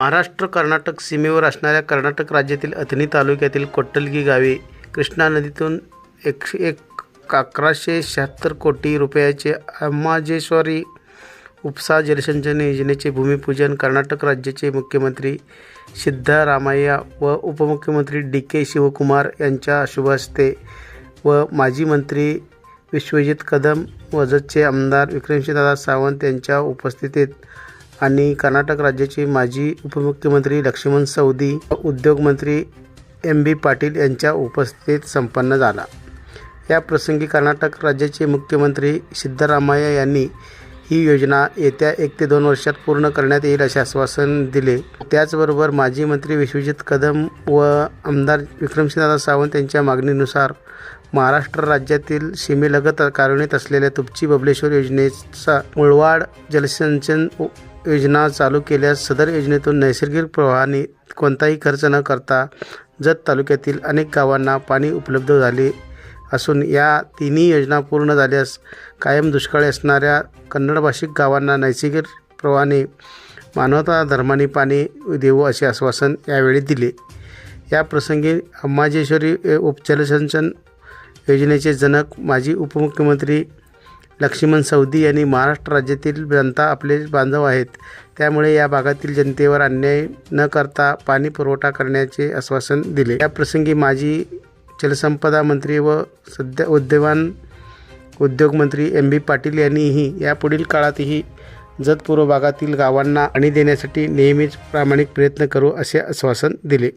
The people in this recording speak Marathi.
महाराष्ट्र कर्नाटक सीमेवर असणाऱ्या कर्नाटक राज्यातील अथणी तालुक्यातील कोट्टलगी गावे कृष्णा नदीतून एकशे एक अकराशे शहात्तर कोटी रुपयाचे अंबाजेश्वरी उपसा जलसिंचन योजनेचे भूमिपूजन कर्नाटक राज्याचे मुख्यमंत्री सिद्धरामय्या व उपमुख्यमंत्री डी के शिवकुमार यांच्या शुभ हस्ते व माजी मंत्री विश्वजित कदम वजतचे आमदार विक्रमसिंहदादा सावंत यांच्या उपस्थितीत आणि कर्नाटक राज्याचे माजी उपमुख्यमंत्री लक्ष्मण सौदी उद्योगमंत्री एम बी पाटील यांच्या उपस्थितीत संपन्न झाला. या प्रसंगी कर्नाटक राज्याचे मुख्यमंत्री सिद्धरामय्या यांनी ही योजना येत्या एक ते दोन वर्षात पूर्ण करण्यात येईल असे आश्वासन दिले. त्याचबरोबर माजी मंत्री विश्वजित कदम व आमदार विक्रमसिंहदादा सावंत यांच्या मागणीनुसार महाराष्ट्र राज्यातील सीमेलगत कार्यान्वित असलेल्या तुपची बबलेश्वर योजनेचा मुळवाड जलसिंचन योजना चालू केल्यास सदर योजनेतून नैसर्गिक प्रवाहाने कोणताही खर्च न करता जत तालुक्यातील अनेक गावांना पाणी उपलब्ध झाले असून या तिन्ही योजना पूर्ण झाल्यास कायम दुष्काळी असणाऱ्या कन्नड भाषिक गावांना नैसर्गिक प्रवाहाने मानवता धर्माने पाणी देऊ असे आश्वासन यावेळी दिले. या प्रसंगी अंबाजेश्वरी उपजलसिंचन योजनेचे जनक माजी उपमुख्यमंत्री लक्ष्मण सौदी यांनी महाराष्ट्र राज्यातील जनता आपले बांधव आहेत. त्यामुळे या भागातील जनतेवर अन्याय न करता पाणी पुरवठा करण्याचे आश्वासन दिले. या प्रसंगी माजी जलसंपदा मंत्री व सध्या उद्योगवान उद्योगमंत्री एम बी पाटील यांनीही यापुढील काळातही जतपूर्व भागातील गावांना आणि देण्यासाठी नेहमीच प्रामाणिक प्रयत्न करू असे आश्वासन दिले.